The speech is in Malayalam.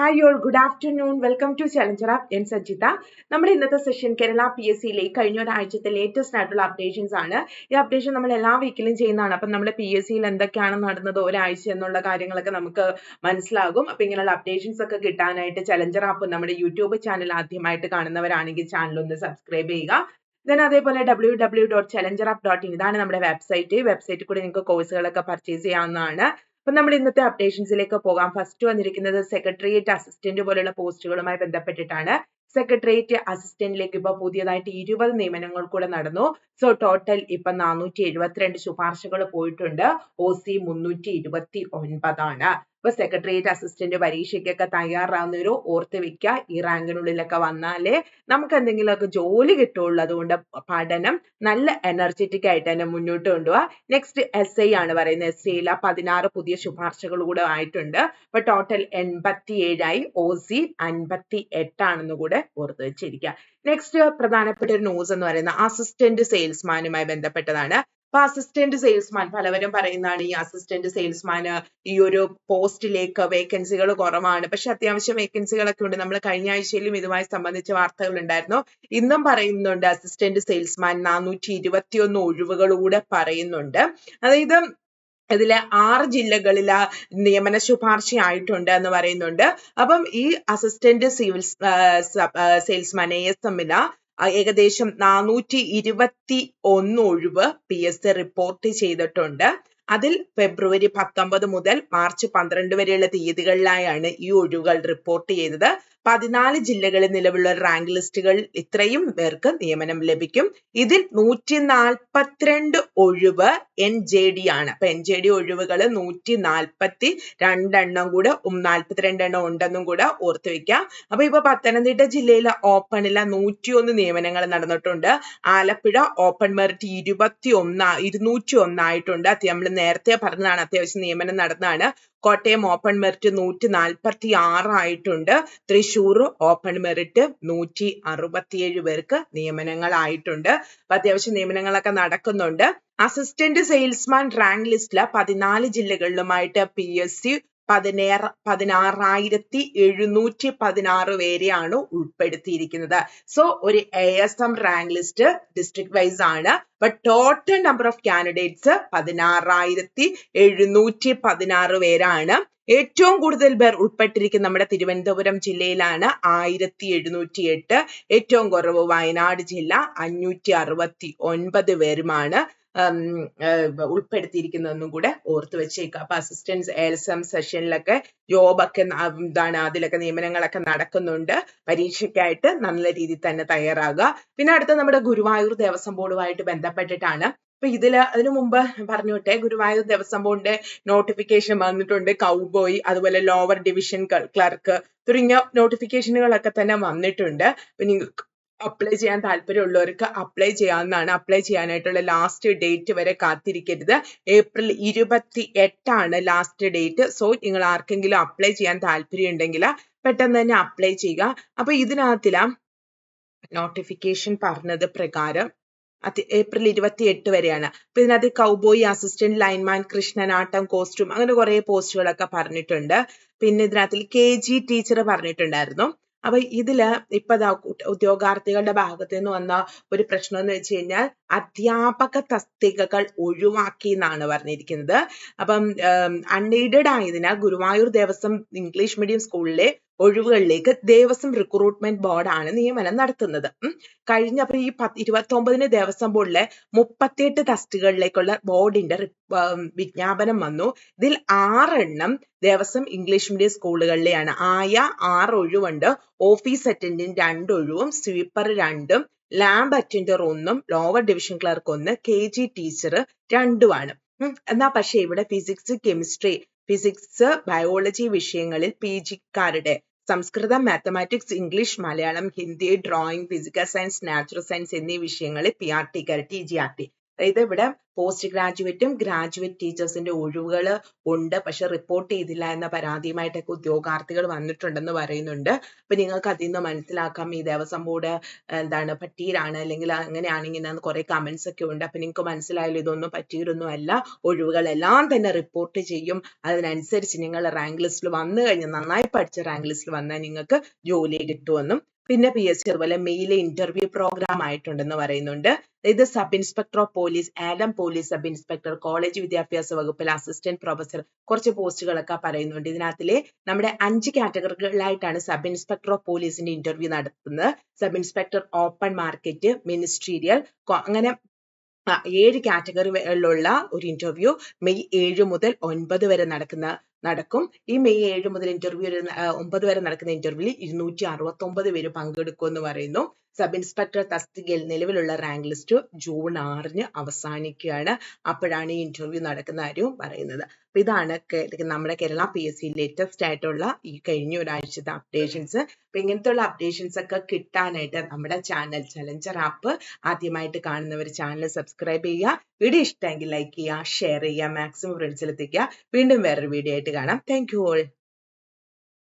Hi y'all good afternoon welcome to Challenger App N Sajitha നമ്മുടെ ഇന്നത്തെ സെഷൻ കേരള പി എസ് സിയിലെ കഴിഞ്ഞ ഒരാഴ്ചത്തെ ലേറ്റസ്റ്റ് ആയിട്ടുള്ള അപ്ഡേഷൻസ് ആണ്. ഈ അപ്ഡേഷൻ നമ്മൾ എല്ലാ വീക്കിലും ചെയ്യുന്നതാണ്. അപ്പം നമ്മുടെ പി എസ് സിയിൽ എന്തൊക്കെയാണ് നടന്നത് ഒരാഴ്ച എന്നുള്ള കാര്യങ്ങളൊക്കെ നമുക്ക് മനസ്സിലാകും. അപ്പം ഇങ്ങനെയുള്ള അപ്ഡേഷൻസ് ഒക്കെ കിട്ടാനായിട്ട് ചലഞ്ചർ ആപ്പ് നമ്മുടെ യൂട്യൂബ് ചാനൽ ആദ്യമായിട്ട് കാണുന്നവരാണെങ്കിൽ ചാനൽ ഒന്ന് സബ്സ്ക്രൈബ് ചെയ്യുക. ദെൻ അതേപോലെ W W dot Challenger App dot in ഇതാണ് നമ്മുടെ വെബ്സൈറ്റ് വെബ്സൈറ്റിൽ കൂടി നിങ്ങൾക്ക് കോഴ്സുകളൊക്കെ പർച്ചേസ് ചെയ്യാവുന്നതാണ്. അപ്പൊ നമ്മൾ ഇന്നത്തെ അപ്ഡേഷൻസിലേക്ക് പോകാം. ഫസ്റ്റ് വന്നിരിക്കുന്നത് സെക്രട്ടേറിയറ്റ് അസിസ്റ്റന്റ് പോലുള്ള പോസ്റ്റുകളുമായി ബന്ധപ്പെട്ടിട്ടാണ്. സെക്രട്ടേറിയറ്റ് അസിസ്റ്റന്റിലേക്ക് ഇപ്പൊ പുതിയതായിട്ട് ഇരുപത് നിയമനങ്ങൾ കൂടെ നടന്നു. സോ ടോട്ടൽ ഇപ്പൊ നാനൂറ്റി എഴുപത്തിരണ്ട് ശുപാർശകൾ പോയിട്ടുണ്ട്. ഒ സി മുന്നൂറ്റി ഇരുപത്തി ഒൻപതാണ്. ഇപ്പൊ സെക്രട്ടേറിയറ്റ് അസിസ്റ്റന്റ് പരീക്ഷയ്ക്കൊക്കെ തയ്യാറാവുന്നവരോ ഓർത്ത് വെക്കുക ഈ റാങ്കിനുള്ളിലൊക്കെ വന്നാലേ നമുക്ക് എന്തെങ്കിലുമൊക്കെ ജോലി കിട്ടുള്ളൂ അതുകൊണ്ട് പഠനം നല്ല എനർജറ്റിക് ആയിട്ട് തന്നെ മുന്നോട്ട് കൊണ്ടുപോവാ. നെക്സ്റ്റ് എസ് ഐ ആണ് പറയുന്നത്. എസ് ഐയിൽ പതിനാറ് പുതിയ ശുപാർശകൾ കൂടെ ആയിട്ടുണ്ട്. അപ്പൊ ടോട്ടൽ എൺപത്തി ഏഴായി ഒ സി അൻപത്തി എട്ടാണെന്ന് കൂടെ ഓർത്ത് വെച്ചിരിക്കുക നെക്സ്റ്റ് പ്രധാനപ്പെട്ട ഒരു ന്യൂസ് എന്ന് പറയുന്നത് അസിസ്റ്റന്റ് സെയിൽസ്മാനുമായി ബന്ധപ്പെട്ടതാണ്. അപ്പൊ അസിസ്റ്റന്റ് സെയിൽസ്മാൻ പലവരും പറയുന്നതാണ് ഈ അസിസ്റ്റന്റ് സെയിൽസ്മാന് ഈ ഒരു പോസ്റ്റിലേക്ക് വേക്കൻസികൾ കുറവാണ്. പക്ഷെ അത്യാവശ്യം വേക്കൻസികളൊക്കെ ഉണ്ട്. നമ്മൾ കഴിഞ്ഞ ആഴ്ചയിലും ഇതുമായി സംബന്ധിച്ച വാർത്തകൾ ഉണ്ടായിരുന്നു. ഇന്നും പറയുന്നുണ്ട് അസിസ്റ്റന്റ് സെയിൽസ്മാൻ നാനൂറ്റി ഇരുപത്തിയൊന്ന് ഒഴിവുകളൂടെ പറയുന്നുണ്ട്. അതായത് ഇതിലെ ആറ് ജില്ലകളിൽ നിയമന ശുപാർശ ആയിട്ടുണ്ട് എന്ന് പറയുന്നുണ്ട്. അപ്പം ഈ assistant civil salesman A S എമ്മിന് ഏകദേശം നാനൂറ്റി ഇരുപത്തി ഒന്ന് ഒഴിവ് പി എസ് സി റിപ്പോർട്ട് ചെയ്തിട്ടുണ്ട്. അതിൽ ഫെബ്രുവരി പത്തൊമ്പത് മുതൽ മാർച്ച് പന്ത്രണ്ട് വരെയുള്ള തീയതികളിലായാണ് ഈ ഒഴിവുകൾ റിപ്പോർട്ട് ചെയ്തത്. പതിനാല് ജില്ലകളിൽ നിലവിലുള്ള റാങ്ക് ലിസ്റ്റുകൾ ഇത്രയും പേർക്ക് നിയമനം ലഭിക്കും. ഇതിൽ നൂറ്റി നാൽപ്പത്തിരണ്ട് ഒഴിവ് എൻ ജെ ഡി ആണ്. അപ്പൊ എൻ ജെ ഡി ഒഴിവുകൾ നൂറ്റി നാൽപ്പത്തി രണ്ടെണ്ണം കൂടെ നാൽപ്പത്തിരണ്ട് എണ്ണം ഉണ്ടെന്നും കൂടെ ഓർത്തു വെക്കാം. അപ്പൊ ഇപ്പൊ പത്തനംതിട്ട ജില്ലയിലെ ഓപ്പണിലെ നൂറ്റിയൊന്ന് നിയമനങ്ങൾ നടന്നിട്ടുണ്ട്. ആലപ്പുഴ ഓപ്പൺ മെറിറ്റ് ഇരുപത്തി ഒന്ന് ഇരുന്നൂറ്റി ഒന്നായിട്ടുണ്ട് അത് നമ്മൾ നേരത്തെ പറഞ്ഞതാണ് അത്യാവശ്യം നിയമനം നടന്നതാണ്. കോട്ടയം ഓപ്പൺ മെറിറ്റ് നൂറ്റി നാൽപ്പത്തി ആറായിട്ടുണ്ട് തൃശൂർ ഓപ്പൺ മെറിറ്റ് നൂറ്റി അറുപത്തിയേഴ് പേർക്ക് നിയമനങ്ങളായിട്ടുണ്ട്. അപ്പൊ അത്യാവശ്യം നിയമനങ്ങളൊക്കെ നടക്കുന്നുണ്ട്. അസിസ്റ്റന്റ് സെയിൽസ്മാൻ റാങ്ക് ലിസ്റ്റിൽ പതിനാല് ജില്ലകളിലുമായിട്ട് പി എസ് സി പതിനേറ് പതിനാറായിരത്തി എഴുന്നൂറ്റി പതിനാറ് പേരെയാണ് ഉൾപ്പെടുത്തിയിരിക്കുന്നത്. സോ ഒരു A S M rank list district wise ആണ്. But total number of candidates പതിനാറായിരത്തി എഴുന്നൂറ്റി പതിനാറ് പേരാണ്. ഏറ്റവും കൂടുതൽ പേർ ഉൾപ്പെട്ടിരിക്കുന്ന നമ്മുടെ തിരുവനന്തപുരം ജില്ലയിലാണ് ആയിരത്തി എഴുന്നൂറ്റി എട്ട് ഏറ്റവും കുറവ് വയനാട് ജില്ല അഞ്ഞൂറ്റി അറുപത്തി ഒൻപത് പേരുമാണ്. ഉൾപ്പെടുത്തിയിരിക്കുന്നതെന്നും കൂടെ ഓർത്ത് വെച്ചേക്കുക അപ്പൊ അസിസ്റ്റൻസ് എൽസം സെഷനിലൊക്കെ ജോബൊക്കെ എന്താണ് അതിലൊക്കെ നിയമനങ്ങളൊക്കെ നടക്കുന്നുണ്ട്. പരീക്ഷയ്ക്കായിട്ട് നല്ല രീതിയിൽ തന്നെ തയ്യാറാകുക. പിന്നെ അടുത്ത നമ്മുടെ ഗുരുവായൂർ ദേവസ്വം ബോർഡുമായിട്ട് ബന്ധപ്പെട്ടിട്ടാണ്. അപ്പൊ ഇതിൽ അതിനു മുമ്പ് പറഞ്ഞോട്ടെ ഗുരുവായൂർ ദേവസ്വം ബോർഡിന്റെ നോട്ടിഫിക്കേഷൻ വന്നിട്ടുണ്ട്. കൗബോയ് അതുപോലെ ലോവർ ഡിവിഷൻ ക്ലർക്ക് തുടങ്ങിയ നോട്ടിഫിക്കേഷനുകളൊക്കെ തന്നെ വന്നിട്ടുണ്ട്. അപ്ലൈ ചെയ്യാൻ താല്പര്യമുള്ളവർക്ക് അപ്ലൈ ചെയ്യാവുന്നതാണ്. അപ്ലൈ ചെയ്യാനായിട്ടുള്ള ലാസ്റ്റ് ഡേറ്റ് വരെ കാത്തിരിക്കരുത്. ഏപ്രിൽ ഇരുപത്തി എട്ടാണ് ലാസ്റ്റ് ഡേറ്റ് സോ നിങ്ങൾ ആർക്കെങ്കിലും അപ്ലൈ ചെയ്യാൻ താല്പര്യം ഉണ്ടെങ്കിൽ പെട്ടെന്ന് തന്നെ അപ്ലൈ ചെയ്യുക. അപ്പൊ ഇതിനകത്തില നോട്ടിഫിക്കേഷൻ പറഞ്ഞത് പ്രകാരം ഏപ്രിൽ ഇരുപത്തി എട്ട് വരെയാണ്. അപ്പൊ ഇതിനകത്ത് cowboy assistant lineman Krishnanattam costume അങ്ങനെ കുറെ പോസ്റ്റുകളൊക്കെ പറഞ്ഞിട്ടുണ്ട്. പിന്നെ ഇതിനകത്തിൽ കെ ജി ടീച്ചർ പറഞ്ഞിട്ടുണ്ടായിരുന്നു. അപ്പൊ ഇതിൽ ഇപ്പൊ ഉദ്യോഗാർത്ഥികളുടെ ഭാഗത്ത് നിന്ന് വന്ന ഒരു പ്രശ്നം എന്ന് വെച്ച് കഴിഞ്ഞാൽ അധ്യാപക തസ്തികകൾ ഒഴിവാക്കി എന്നാണ് പറഞ്ഞിരിക്കുന്നത്. അപ്പം അൺഎയ്ഡഡ് ആയതിനാൽ ഗുരുവായൂർ ദേവസ്വം ഇംഗ്ലീഷ് മീഡിയം സ്കൂളിലെ ഒഴിവുകളിലേക്ക് ദേവസ്വം റിക്രൂട്ട്മെന്റ് ബോർഡാണ് നിയമനം നടത്തുന്നത്. കഴിഞ്ഞ അപ്പൊ ഈ ഇരുപത്തി ഒമ്പതിന് ദേവസ്വം ബോർഡിലെ മുപ്പത്തിയെട്ട് തസ്തികകളിലേക്കുള്ള ബോർഡിന്റെ വിജ്ഞാപനം വന്നു. ഇതിൽ ആറെണ്ണം ദേവസ്വം ഇംഗ്ലീഷ് മീഡിയം സ്കൂളുകളിലെയാണ് ആയ ആറ് ഒഴിവുണ്ട് ഓഫീസ് അറ്റൻഡന്റ് രണ്ട് ഒഴിവും സ്വീപ്പർ രണ്ടും ലാബ് അറ്റൻഡർ ഒന്നും ലോവർ ഡിവിഷൻ ക്ലർക്ക് ഒന്ന് കെ ജി ടീച്ചർ രണ്ടുമാണ്. എന്നാ പക്ഷേ ഇവിടെ ഫിസിക്സ് കെമിസ്ട്രി ഫിസിക്സ് ബയോളജി വിഷയങ്ങളിൽ P ജിക്കാരുടെ Sanskrit mathematics English Malayalam Hindi drawing physical science natural science എന്നീ വിഷയങ്ങളിൽ P R T G R T അതായത് ഇവിടെ പോസ്റ്റ് ഗ്രാജുവേറ്റും ഗ്രാജുവേറ്റ് ടീച്ചേഴ്സിന്റെ ഒഴിവുകൾ ഉണ്ട്. പക്ഷെ റിപ്പോർട്ട് ചെയ്തില്ല എന്ന പരാതിയുമായിട്ടൊക്കെ ഉദ്യോഗാർത്ഥികൾ വന്നിട്ടുണ്ടെന്ന് പറയുന്നുണ്ട്. അപ്പൊ നിങ്ങൾക്ക് അതിൽ നിന്ന് മനസ്സിലാക്കാം. ഈ ദേവസ്വം ബോർഡ് എന്താണ് പട്ടിയിലാണ് അല്ലെങ്കിൽ അങ്ങനെയാണെങ്കിൽ ഇങ്ങനെ കുറെ കമന്റ്സ് ഒക്കെ ഉണ്ട്. അപ്പൊ നിങ്ങൾക്ക് മനസ്സിലായാലും ഇതൊന്നും പറ്റിയൊന്നും അല്ല ഒഴിവുകളെല്ലാം തന്നെ റിപ്പോർട്ട് ചെയ്യും. അതിനനുസരിച്ച് നിങ്ങൾ റാങ്ക് ലിസ്റ്റിൽ വന്നു കഴിഞ്ഞാൽ നന്നായി പഠിച്ച റാങ്ക് ലിസ്റ്റിൽ വന്നാൽ നിങ്ങൾക്ക് ജോലി കിട്ടുമെന്നും പിന്നെ പി എസ് സി അതുപോലെ മെയിലെ ഇന്റർവ്യൂ പ്രോഗ്രാം ആയിട്ടുണ്ടെന്ന് പറയുന്നുണ്ട്. ഇത് സബ് ഇൻസ്പെക്ടർ ഓഫ് പോലീസ് ആലം പോലീസ് സബ് ഇൻസ്പെക്ടർ കോളേജ് വിദ്യാഭ്യാസ വകുപ്പിൽ അസിസ്റ്റന്റ് പ്രൊഫസർ കുറച്ച് പോസ്റ്റുകളൊക്കെ പറയുന്നുണ്ട്. ഇതിനകത്തിലെ നമ്മുടെ അഞ്ച് കാറ്റഗറികളായിട്ടാണ് സബ് ഇൻസ്പെക്ടർ ഓഫ് പോലീസിന്റെ ഇന്റർവ്യൂ നടത്തുന്നത്. Sub inspector open market ministerial അങ്ങനെ ഏഴ് കാറ്റഗറികളിലുള്ള ഒരു ഇന്റർവ്യൂ മെയ് ഏഴ് മുതൽ ഒൻപത് വരെ നടക്കുന്ന നടക്കും. ഈ മെയ് ഏഴ് മുതൽ ഇന്റർവ്യൂ ഒമ്പത് വരെ നടക്കുന്ന ഇന്റർവ്യൂവിൽ ഇരുന്നൂറ്റി അറുപത്തി ഒമ്പത് പേര് പങ്കെടുക്കുമെന്ന് പറയുന്നു. സബ് ഇൻസ്പെക്ടർ തസ്തികയിൽ നിലവിലുള്ള റാങ്ക് ലിസ്റ്റ് ജൂൺ ആറിന് അവസാനിക്കുകയാണ്. അപ്പോഴാണ് ഈ ഇന്റർവ്യൂ നടക്കുന്ന കാര്യവും പറയുന്നത്. അപ്പൊ ഇതാണ് നമ്മുടെ Kerala P S C latest ആയിട്ടുള്ള ഈ കഴിഞ്ഞ ഒരാഴ്ചത്തെ അപ്ഡേഷൻസ് അപ്പൊ ഇങ്ങനത്തെ അപ്ഡേഷൻസ് ഒക്കെ കിട്ടാനായിട്ട് നമ്മുടെ ചാനൽ ചലഞ്ചർ ആപ്പ് ആദ്യമായിട്ട് കാണുന്നവർ ചാനൽ സബ്സ്ക്രൈബ് ചെയ്യുക. വീഡിയോ ഇഷ്ടമെങ്കിൽ ലൈക്ക് ചെയ്യുക ഷെയർ ചെയ്യുക മാക്സിമം ഫ്രണ്ട്സിൽ എത്തിക്കുക. വീണ്ടും വേറൊരു വീഡിയോ ആയിട്ട് കാണാം. Thank you all